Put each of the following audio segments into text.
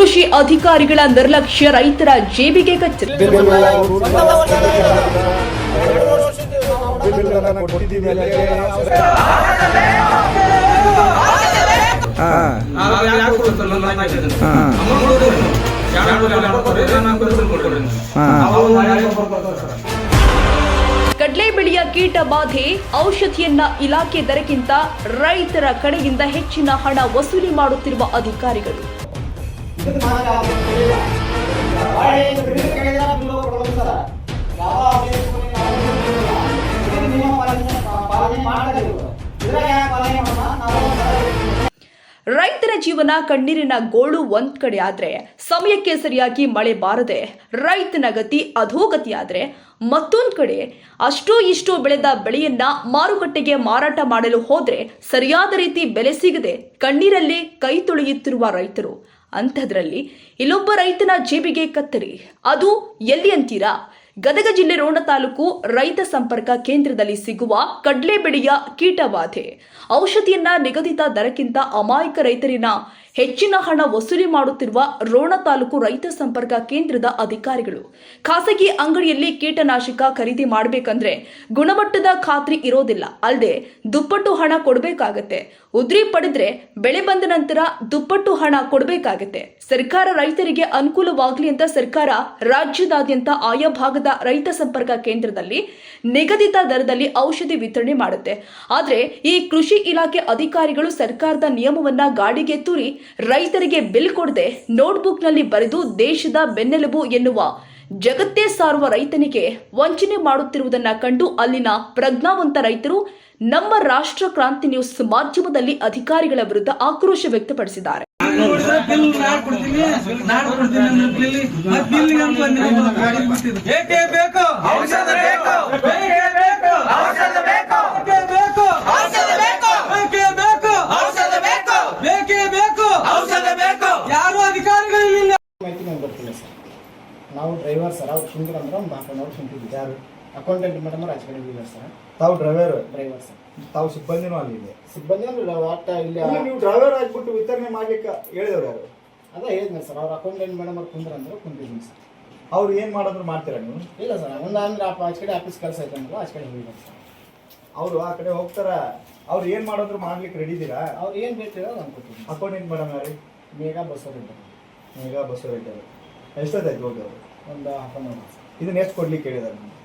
ಕೃಷಿ ಅಧಿಕಾರಿಗಳ ನಿರ್ಲಕ್ಷ್ಯ ರೈತರ ಜೇಬಿಗೆ ಕಚ್ಚ ಕಡಲೆ ಬೆಳೆಯ ಕೀಟ ಬಾಧೆ, ಔಷಧಿಯನ್ನ ಇಲಾಖೆ ದರಕ್ಕಿಂತ ರೈತರ ಕಡೆಯಿಂದ ಹೆಚ್ಚಿನ ಹಣ ವಸೂಲಿ ಮಾಡುತ್ತಿರುವ ಅಧಿಕಾರಿಗಳು. ರೈತರ ಜೀವನ ಕಣ್ಣೀರಿನ ಗೋಳು ಒಂದ್ ಕಡೆ ಆದ್ರೆ ಸಮಯಕ್ಕೆ ಸರಿಯಾಗಿ ಮಳೆ ಬಾರದೆ ರೈತನ ಗತಿ ಅಧೋಗತಿಯಾದ್ರೆ ಮತ್ತೊಂದ್ ಕಡೆ ಅಷ್ಟೋ ಇಷ್ಟೋ ಬೆಳೆದ ಬೆಳೆಯನ್ನ ಮಾರುಕಟ್ಟೆಗೆ ಮಾರಾಟ ಮಾಡಲು ಹೋದ್ರೆ ಸರಿಯಾದ ರೀತಿ ಬೆಲೆ ಸಿಗದೆ ಕಣ್ಣೀರಲ್ಲೇ ಕೈ ತೊಳೆಯುತ್ತಿರುವ ರೈತರು. ಅಂಥದ್ರಲ್ಲಿ ಇಲ್ಲೊಬ್ಬ ರೈತನ ಜೇಬಿಗೆ ಕತ್ತರಿ. ಅದು ಎಲ್ಲಿ ಅಂತೀರಾ? ಗದಗ ಜಿಲ್ಲೆ ರೋಣ ತಾಲೂಕು ರೈತ ಸಂಪರ್ಕ ಕೇಂದ್ರದಲ್ಲಿ ಸಿಗುವ ಕಡ್ಲೆ ಬೆಳೆಯ ಕೀಟಬಾಧೆ. ಔಷಧಿಯನ್ನ ನಿಗದಿತ ದರಕ್ಕಿಂತ ಅಮಾಯಕ ರೈತರಿನ ಹೆಚ್ಚಿನ ಹಣ ವಸೂಲಿ ಮಾಡುತ್ತಿರುವ ರೋಣ ತಾಲೂಕು ರೈತ ಸಂಪರ್ಕ ಕೇಂದ್ರದ ಅಧಿಕಾರಿಗಳು. ಖಾಸಗಿ ಅಂಗಡಿಯಲ್ಲಿ ಕೀಟನಾಶಕ ಖರೀದಿ ಮಾಡಬೇಕಂದ್ರೆ ಗುಣಮಟ್ಟದ ಖಾತ್ರಿ ಇರೋದಿಲ್ಲ. ಅಲ್ಲದೆ ದುಪ್ಪಟ್ಟು ಹಣ ಕೊಡಬೇಕಾಗತ್ತೆ. ಉದ್ರಿ ಪಡೆದ್ರೆ ಬೆಳೆ ಬಂದ ನಂತರ ದುಪ್ಪಟ್ಟು ಹಣ ಕೊಡಬೇಕಾಗತ್ತೆ. ಸರ್ಕಾರ ರೈತರಿಗೆ ಅನುಕೂಲವಾಗಲಿ ಅಂತ ಸರ್ಕಾರ ರಾಜ್ಯದಾದ್ಯಂತ ಆಯಾ ಭಾಗದ ರೈತ ಸಂಪರ್ಕ ಕೇಂದ್ರದಲ್ಲಿ ನಿಗದಿತ ದರದಲ್ಲಿ ಔಷಧಿ ವಿತರಣೆ ಮಾಡುತ್ತೆ. ಆದ್ರೆ ಈ ಕೃಷಿ ಇಲಾಖೆ ಅಧಿಕಾರಿಗಳು ಸರ್ಕಾರದ ನಿಯಮವನ್ನ ಗಾಡಿಗೆ ತೂರಿ ರೈತರಿಗೆ ಬಿಲ್ ಕೊಡದೆ ನೋಟ್ಬುಕ್ನಲ್ಲಿ ಬರೆದು ದೇಶದ ಬೆನ್ನೆಲುಬು ಎನ್ನುವ ಜಗತ್ತೇ ಸಾರುವ ರೈತನಿಗೆ ವಂಚನೆ ಮಾಡುತ್ತಿರುವುದನ್ನ ಕಂಡು ಅಲ್ಲಿನ ಪ್ರಜ್ಞಾವಂತ ರೈತರು ನಮ್ಮ ರಾಷ್ಟ್ರ ಕ್ರಾಂತಿ ನ್ಯೂಸ್ ಮಾಧ್ಯಮದಲ್ಲಿ ಅಧಿಕಾರಿಗಳ ವಿರುದ್ಧ ಆಕ್ರೋಶ ವ್ಯಕ್ತಪಡಿಸಿದ್ದಾರೆ. ಬಿಲ್ ನಾಡ್ ಕೊಡ್ತೀನಿ ನಾಡ್ ಕೊಡ್ತೀನಿ ಅಂದ್ರೆ ಬಿಲ್ ಮತ್ತ್ ಬಿಲ್ ಅಂತ ನೀವು ಗಾಡಿ ಬಿಟ್ಟಿದ್ದು. ಬೇಕೇ ಬೇಕು ಔಷಧ ಬೇಕು ಬೇಕೇ ಬೇಕು ಔಷಧ ಬೇಕು ಬೇಕೇ ಬೇಕು ಔಷಧ ಬೇಕು ಬೇಕೇ ಬೇಕು ಔಷಧ ಬೇಕು ಬೇಕೇ ಬೇಕು ಔಷಧ ಬೇಕು ಯಾರು ಅಧಿಕಾರಿಗಳು ಇಲ್ಲ ಮಾಹಿತಿ ನಂಗೆ ಗೊತ್ತಿಲ್ಲ ಸರ್ ನಾವು ಡ್ರೈವರ್ ಸರ್ ಅವ್ರು ಶುಂಕರ್ ಅಂದ್ರೆ ಒಂದು ಹಾಫ್ ಅವರ್ ಯಾರು? ಅಕೌಂಟೆಂಟ್ ಮೇಡಮ್ ಅವ್ರು ಆಚೆ ಕಡೆ ಸರ್ ತಾವು ಡ್ರೈವರ್ ಡ್ರೈವರ್ ಸರ್ ತಾವು ಸಿಬ್ಬಂದಿನೂ ಅಲ್ಲಿ ಇದೆ. ಸಿಬ್ಬಂದಿ ಅಂದ್ರೆ ಒಟ್ಟ ಇಲ್ಲ. ಇಲ್ಲಿ ನೀವು ಡ್ರೈವರ್ ಆಗಿಬಿಟ್ಟು ವಿತರಣೆ ಮಾಡ್ಲಿಕ್ಕೆ ಹೇಳಿದವ್ರು ಅವರು. ಅದ ಹೇಳಿದ್ನ ಸರ್ ಅವ್ರು ಅಕೌಂಟೆಂಟ್ ಮೇಡಮ್ ಅವ್ರು ಕುಂದ್ರ ಅಂದ್ರೆ ಕುಂತಿದ್ದೀನಿ ಸರ್ ಅವ್ರು ಏನು ಮಾಡೋದ್ರು ಮಾಡ್ತೀರಾ ನೀವು? ಇಲ್ಲ ಸರ್ ಒಂದು ಅಂದ್ರೆ ಆ ಆಚೆ ಕಡೆ ಆಫೀಸ್ ಕೆಲಸ ಐತೆ ಅಂದ್ರೆ ಆಚೆ ಕಡೆ ಹೋಗಿದ್ದಾರೆ ಸರ್ ಅವರು ಆ ಕಡೆ ಹೋಗ್ತಾರ? ಅವ್ರು ಏನು ಮಾಡೋದ್ರು ಮಾಡ್ಲಿಕ್ಕೆ ರೆಡಿ ಇದ್ದೀರಾ ಅವ್ರು ಏನು ಬೇಕಿರೋ ಹೇಳೋದು ನಾನು ಕೊಟ್ಟಿದ್ದೀನಿ ಅಕೌಂಟೆಂಟ್ ಮೇಡಮ್ ಯಾರು? ಮೇಘಾ ಬಸ್ ಇದ್ದಾರೆ ಈಗ ಬಸ್ ರೇಟರು ಎಷ್ಟೊತ್ತಾಯ್ತು ಹೋಗಿ ಅವರು? ಒಂದು ಹಾಫ್ ಅನ್ ಅವರ್ ಇದನ್ನ ಎಷ್ಟು ಕೊಡ್ಲಿಕ್ಕೆ ಹೇಳಿದಾರೆ ನಿಮ್ಗೆ?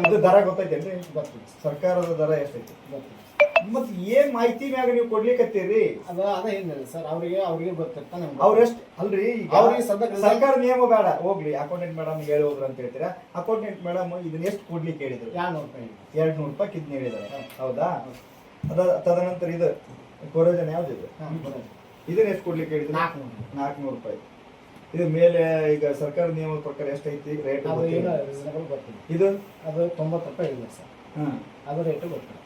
ಅದು ದರ ಗೊತ್ತೈತೇನ್ರಿ ಗೊತ್ತಿಲ್ಲ ಸರ್ ಸರ್ಕಾರದ ದರ ಎಷ್ಟೈತಿ? ಗೊತ್ತಿಲ್ಲ ಮತ್ತೆ ಏನ್ ಮಾಹಿತಿ ಮ್ಯಾಗ ನೀವು ಕೊಡ್ಲಿಕ್ಕತ್ತೀರಿ ಅದ ಅದ ಏನಿಲ್ಲ ಸರ್ ಅವ್ರಿಗೆ ಅವ್ರಿಗೆ ಗೊತ್ತಿರ್ತಾ ನಮ್ಗೆ. ಅವ್ರೆಷ್ಟ್ ಅಲ್ರಿ ಈಗ ಅವ್ರಿಗೆ ಸದ್ಯಕ್ಕೆ ಸರ್ಕಾರ ನಿಯಮ ಬೇಡ. ಹೋಗ್ಲಿ ಅಕೌಂಟೆಂಟ್ ಮೇಡಮ್ ಹೇಳಿ ಹೋಗ್ರಿ ಅಂತ ಹೇಳ್ತೀರಾ? ಅಕೌಂಟೆಂಟ್ ಮೇಡಮ್ ಇದನ್ನ ಎಷ್ಟು ಕೊಡ್ಲಿಕ್ಕೆ ಹೇಳಿದ್ರು? ಎರಡು ನೂರು ರೂಪಾಯಿ ಎರಡ್ ನೂರು ರೂಪಾಯಿ ಕಿದ್ನ ಹೇಳಿದಾರೆ ಹೌದಾ? ಅದ ತದನಂತರ ಇದು ಕೊರೋಜನ್ ಯಾವ್ದು ಇದು ಇದನ್ನ ಎಷ್ಟು ಕೊಡ್ಲಿಕ್ಕೆ ಹೇಳಿದ್ರು? ನಾಲ್ಕು ನಾಲ್ಕು ನೂರು ರೂಪಾಯಿ. ಇದು ಮೇಲೆ ಈಗ ಸರ್ಕಾರ ನಿಯಮದ ಪ್ರಕಾರ ಎಷ್ಟೈತಿ ರೇಟ್ ಅದು ಏನು ರೀಸನಬಲ್ ಗೊತ್ತಿಲ್ಲ. ಇದು? ಅದು ತೊಂಬತ್ತು ರೂಪಾಯಿ ಇದೆ ಸರ್. ಹಾಂ. ಅದು ರೇಟ್ ಗೊತ್ತಿಲ್ಲ.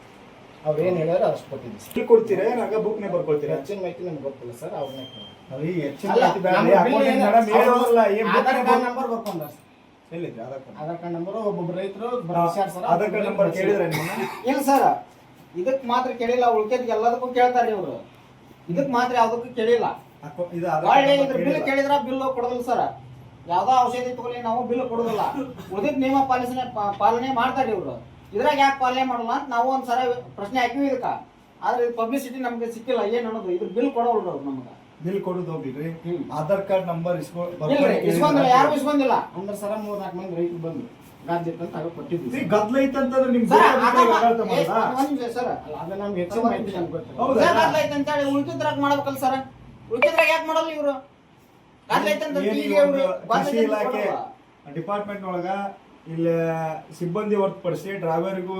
ಅವ್ರು ಏನು ಹೇಳ್ಯಾರ ಅಷ್ಟು ಕೊಟ್ಟಿದ್ದೀವಿ ಸರ್. ಎಷ್ಟು ಕೊಡ್ತೀರಾ? ಬುಕ್ ಬುಕ್ನೇ ಬರ್ಕೊಳ್ತೀರಾ? ಹೆಚ್ಚಿನ ಮಾಹಿತಿ ನಮ್ಗೆ ಗೊತ್ತಿಲ್ಲ ಸರ್ ಅವ್ರನ್ನೇ ಅಲ್ಲಿ ಹೆಚ್ಚಿನ ಮಾಹಿತಿ ಬೇಡ. ಏನು- ಆಧಾರ್ ಕಾರ್ಡ್ ನಂಬರ್ ಬರ್ಕೊಂಡ ಸರ್. ಎಲ್ಲಿದೆ Aadhaar card? Aadhaar card number ಒಬ್ಬೊಬ್ಬರು ರೈತರು ಆ, ಆಧಾರ್ ಕಾರ್ಡ್ ನಂಬರ್ ಕೇಳಿದ್ರೆ ನಿಮ್ಮನ್ನ ಇಲ್ಲ ಸರ್ ಇದಕ್ಕೆ ಮಾತ್ರ ಕೇಳಿಲ್ಲ ಉಳ್ಕೆದ್ ಎಲ್ಲದಕ್ಕೂ ಕೇಳ್ತಾರೆ ಇವರು. ಇದಕ್ಕೆ ಮಾತ್ರ ಯಾವುದಕ್ಕೂ ಕೇಳಿಲ್ಲ. ಬಿಲ್. ಕೇಳಿದ್ರ ಬಿಲ್ ಕೊಡೋದಿಲ್ಲ ಸರ್. ಯಾವ್ದೋ ಔಷಧಿ ತಗೊಳ್ಳಿ ನಾವು ಬಿಲ್ ಕೊಡೋದಿಲ್ಲ. ಉಳಿದಿದ್ ನಿಯಮ ಪಾಲಿಸನೆ ಪಾಲನೆ ಮಾಡ್ತಾರೆ ಇವರು. ಇದ್ರಾಗ ಯಾಕೆ ಪಾಲನೆ ಮಾಡಲ್ಲ ಅಂತ ನಾವು ಒಂದ್ಸಲ ಪ್ರಶ್ನೆ ಹಾಕಿವಿ ಇದಕ್ಕ. ಆದ್ರೆ ಇದು ಪಬ್ಲಿಸಿಟಿ ನಮ್ಗೆ ಸಿಕ್ಕಿಲ್ಲ. ಏನ್ ಅನ್ನೋದು? ಇದ್ರ ಬಿಲ್ ಕೊಡೋಲ್ರು ಅವ್ರು ನಮ್ಗೆ. ಬಿಲ್ ಕೊಡೋದು ಹೋಗಿಲ್ರಿ ಆಧಾರ್ ಕಾರ್ಡ್ ನಂಬರ್ ಇಸ್ಕೊಂಡಿಲ್ಲ ಯಾರು ಇಸ್ಕೊಂಡಿಲ್ಲ? ಅಂದ್ರೆ ಸರ ಮೂರ್ ನಾಲ್ಕು ಮಂದಿ ರೈತರು ಬಂದ್ರು. ಗಾದ್ಯ ಅಂತ ತಗೋ ಕೊಟ್ಟಿದ್ವಿ. ಈ ಗದ್ದಲ ಐತಂತಂದ್ರೆ ನಿಮ್ ಸರ್, ಅದ- ನಮ್ಗೆ ಮಾಹಿತಿ ಮಾಡ್ಬೇಕಲ್ಲ ಸರ್. ಉಳ್ಕಿದ್ರಾಗ ಯಾಕೆ ಮಾಡಲ್ಲ ಇವರು? ಕೃಷಿ ಇಲಾಖೆ ಡಿಪಾರ್ಟ್ಮೆಂಟ್ ಒಳಗ ಇಲ್ಲ ಸಿಬ್ಬಂದಿ ಹೊರತುಪಡಿಸಿ ಡ್ರೈವರ್ಗೂ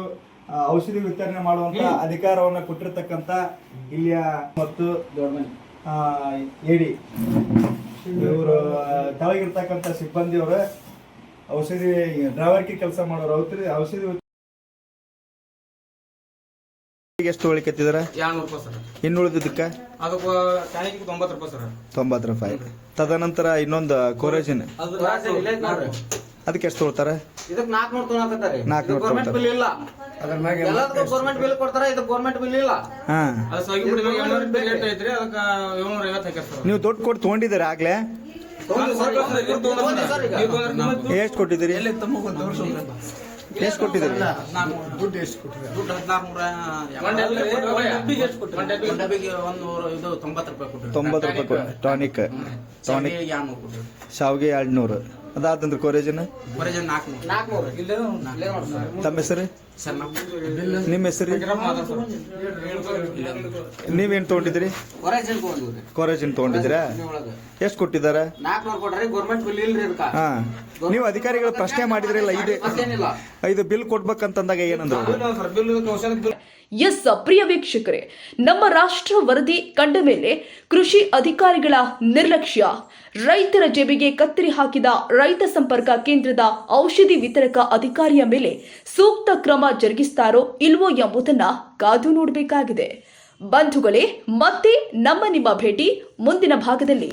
ಔಷಧಿ ವಿತರಣೆ ಮಾಡುವಂತ ಅಧಿಕಾರವನ್ನ ಕೊಟ್ಟಿರ್ತಕ್ಕಂತ ಇಲ್ಲಿಯ ಮತ್ತು ಎಡಿ ಇವರು ಕೆಳಗಿರ್ತಕ್ಕಂಥ ಸಿಬ್ಬಂದಿಯವರು ಔಷಧಿ ಡ್ರೈವರ್ಗೆ ಕೆಲಸ ಮಾಡೋರು. ಔಷಧಿ ಔಷಧಿ ಎಷ್ಟು ಉಳಿಕತ್ತಿದ್ರ ಎರಡ್ನೂರು ರೂಪಾಯಿ ಸರ್. ಇನ್ನು ಉಳಿದಿದ್ದಕ್ಕ? ಅದಕ್ಕೆ ಚಾಣಿಗೆ ತೊಂಬತ್ತು ರೂಪಾಯಿ ಸರ್. ತೊಂಬತ್ತು ರೂಪಾಯಿ. ತದನಂತರ ಇನ್ನೊಂದು ಕೋರೇಜಿನ್. ಅದಕ್ಕೆ ಎಷ್ಟು ತೊಳ್ತಾರೆ ಇದಕ್ ನಾಲ್ಕುನೂರು ತೊಗೊಳಕತ್ತಾರೆ. ನಾಲ್ಕುನೂರು ಗೌರ್ಮೆಂಟ್ ಬಿಲ್ ಇಲ್ಲ. ಎಲ್ಲದಕ್ಕೂ ಗೌರ್ಮೆಂಟ್ ಬಿಲ್ ಕೊಡ್ತಾರ ಇದು ಗೌರ್ಮೆಂಟ್ ಬಿಲ್ ಇಲ್ಲ. ಹಾ. ಅದು ಸೋಗಿ ಬಿಡಿ ಏಳ್ನೂರು ರೇಟ್ ಐತ್ರಿ ಅದಕ್ಕೆ ಏಳ್ನೂರ ಐವತ್ತು ಹಾಕ್ಯಾರ ಸರ್. ನೀವು ದೊಡ್ಡ ಕೊಟ್ಟು ತೊಗೊಂಡಿದ್ದೀರಾ ಆಗ್ಲೇ. ಎಷ್ಟು ಕೊಟ್ಟಿದ್ದೀರಿ? ಎಷ್ಟು ಕೊಟ್ಟಿದ್ದೀರಿ? ದುಡ್ಡು ಎಷ್ಟು ಕೊಟ್ಟಿದ್ದಾರೆ? ದುಡ್ಡು ಹದಿನಾರು ನೂರ ಒಂದ್ ಡಬ್ಬಿಗೆ ಇದು ತೊಂಬತ್ತು ರೂಪಾಯಿ ಕೊಟ್ಟರು ತೊಂಬತ್ತು ರೂಪಾಯಿ ಟಾನಿಕ್ ಟಾನಿಕ್ ಶಾವ್ಗೆ ಕೊಟ್ಟರು ಶಾವಿಗೆ ಎರಡು ನೂರು ಅದಾದಂದ್ರೆ ಕೊರೇಜನ್ ನಾಲ್ಕುನೂರು. ತಮ್ಮ ಹೆಸರು? ಸರ್ ನಿಮ್ಮ ಹೆಸರು? ನೀವೇನು ತಗೊಂಡಿದ್ರಿ? ಕೊರೇಜನ್ ತೊಗೊಂಡಿದ್ದೀರಾ? ಒಳಗೆ. ಎಷ್ಟು ಕೊಟ್ಟಿದ್ದಾರೆ? ಹಾ. ನೀವು ಅಧಿಕಾರಿಗಳು ಪ್ರಶ್ನೆ ಮಾಡಿದ್ರಲ್ಲ ಇದು ಐದು ಇದು ಬಿಲ್ ಕೊಡ್ಬೇಕಂತಂದಾಗ ಏನಂದ್ರು? ಎಸ್ ಪ್ರಿಯ ವೀಕ್ಷಕರೇ ನಮ್ಮ ರಾಷ್ಟ್ರ ವರದಿ ಕಂಡ ಮೇಲೆ ಕೃಷಿ ಅಧಿಕಾರಿಗಳ ನಿರ್ಲಕ್ಷ್ಯ ರೈತರ ಜೆಬಿಗೆ ಕತ್ತರಿ ಹಾಕಿದ ರೈತ ಸಂಪರ್ಕ ಕೇಂದ್ರದ ಔಷಧಿ ವಿತರಕ ಅಧಿಕಾರಿಯ ಮೇಲೆ ಸೂಕ್ತ ಕ್ರಮ ಜರುಗಿಸ್ತಾರೋ ಇಲ್ವೋ ಎಂಬುದನ್ನ ಕಾದು ನೋಡಬೇಕಾಗಿದೆ. ಬಂಧುಗಳೇ ಮತ್ತೆ ನಮ್ಮ ನಿಮ್ಮ ಭೇಟಿ ಮುಂದಿನ ಭಾಗದಲ್ಲಿ.